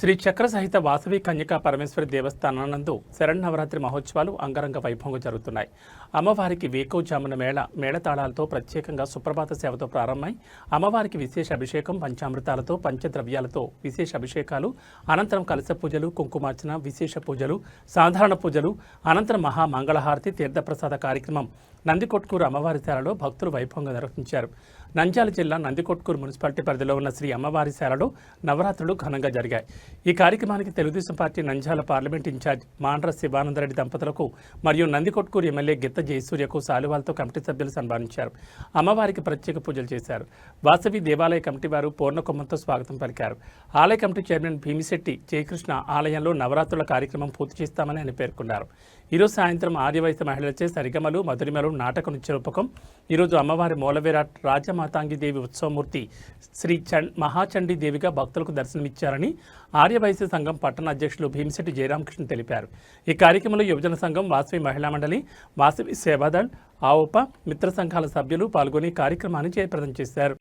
శ్రీ చక్ర సహిత వాసవి కన్యకా పరమేశ్వరి దేవస్థానానందు శరణవరాత్రి మహోత్సవాలు అంగరంగ వైభవంగా జరుగుతున్నాయి. అమ్మవారికి వేకోజామున మేళ మేళతాళాలతో ప్రత్యేకంగా సుప్రభాత సేవతో ప్రారంభమై అమ్మవారికి విశేష అభిషేకం పంచామృతాలతో పంచద్రవ్యాలతో విశేష అభిషేకాలు అనంతరం కలశ పూజలు కుంకుమార్చన విశేష పూజలు సాధారణ పూజలు అనంతరం మహా మంగళహారతి తీర్థప్రసాద కార్యక్రమం నందికొట్కూరు అమ్మవారి శాలలో భక్తులు వైభవంగా నిర్వహించారు. నంద్యాల జిల్లా నందికొట్కూరు మున్సిపాలిటీ పరిధిలో ఉన్న శ్రీ అమ్మవారి శాలలో నవరాత్రులు ఘనంగా జరిగాయి. ఈ కార్యక్రమానికి Telugu Desam party Nandyal parliament incharge Mandra Sivananda Reddy దంపతులకు మరియు నందికొట్కూరు ఎమ్మెల్యే గిత్త జయసూర్యకు సాలువాలతో కమిటీ సభ్యులు సన్మానించారు. అమ్మవారికి ప్రత్యేక పూజలు చేశారు. వాసవి దేవాలయ కమిటీ వారు పూర్ణకొమ్మంతో స్వాగతం పలికారు. ఆలయ కమిటీ చైర్మన్ భీమిశెట్టి జయకృష్ణ ఆలయంలో నవరాత్రుల కార్యక్రమం పూర్తి చేస్తామని ఆయన పేర్కొన్నారు. ఈరోజు సాయంత్రం ఆర్యవైశ్య మహిళలచే సరిగమలు మధురిమలు నాటక నృత్య రూపకం. ఈరోజు అమ్మవారి మూలవిరాట్ రాజమాతాంగిదేవి ఉత్సవమూర్తి శ్రీ చం మహాచండీ దేవిగా భక్తులకు దర్శనమిచ్చారని ఆర్యవైశ్య సంఘం పట్టణ అధ్యక్షులు భీమిశెట్టి జయరామకృష్ణ తెలిపారు. ఈ కార్యక్రమంలో యువజన సంఘం వాసవి మహిళా మండలి వాసవి సేవాదళ్ ఆవుప మిత్ర సంఘాల సభ్యులు పాల్గొని కార్యక్రమాన్ని జయప్రదం చేశారు.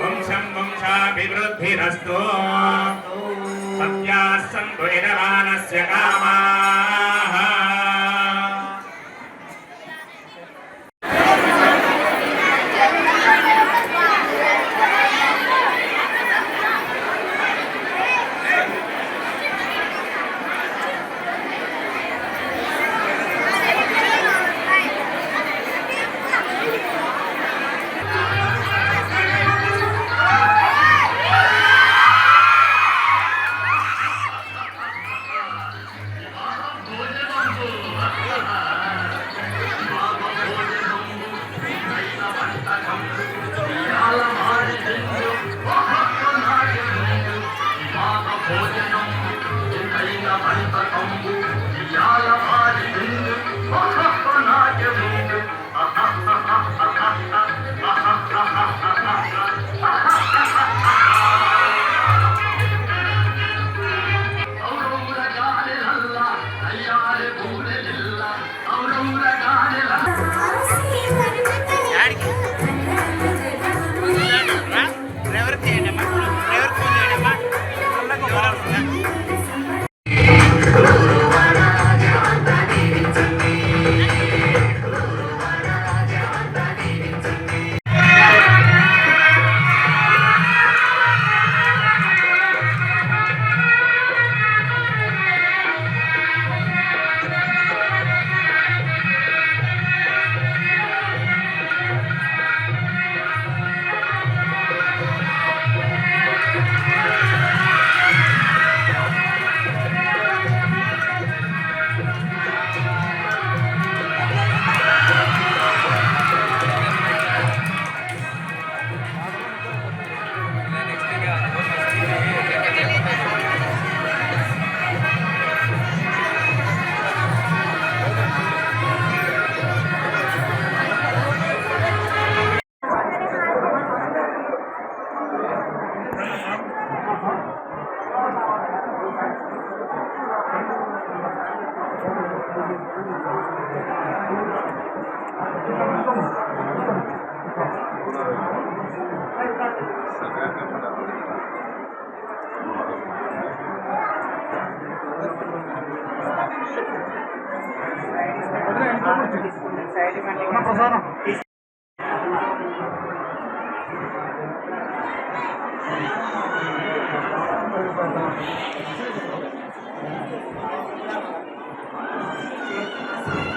वंशं वंशाभिवृद्धिरस्तु सत्याः सन्तु यजमानस्य कामाः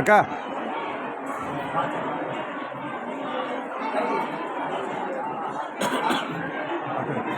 acá.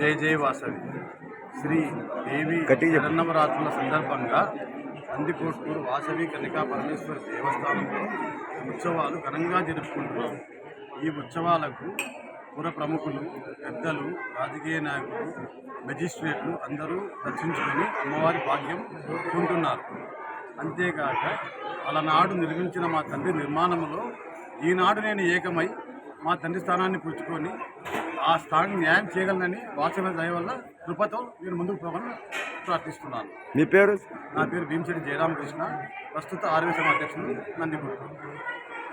జై జై వాసవి. శ్రీ దేవి జగన్నవరాత్రుల సందర్భంగా నందికోట్కూరు వాసవి కనికా పరమేశ్వరి దేవస్థానంలో ఉత్సవాలు ఘనంగా జరుపుకుంటున్నాం. ఈ ఉత్సవాలకు పుర ప్రముఖులు పెద్దలు రాజకీయ నాయకులు మెజిస్ట్రేట్లు అందరూ దర్శించుకొని అమ్మవారి భాగ్యం పొందుతున్నారు. అంతేకాక అలనాడు నిర్మించిన మా తండ్రి నిర్మాణంలో ఈనాడు నేను ఏకమై మా తండ్రి స్థానాన్ని పుచ్చుకొని ఆ స్థానాన్ని న్యాయం చేయగలనని వాసన దయ వల్ల కృపతో నేను ముందుకు పోవాలని ప్రార్థిస్తున్నాను. మీ పేరు? నా పేరు భీమశెట్టి జయరామకృష్ణ. ప్రస్తుత ఆర్వీసం అధ్యక్షుడు నందిగుట్టు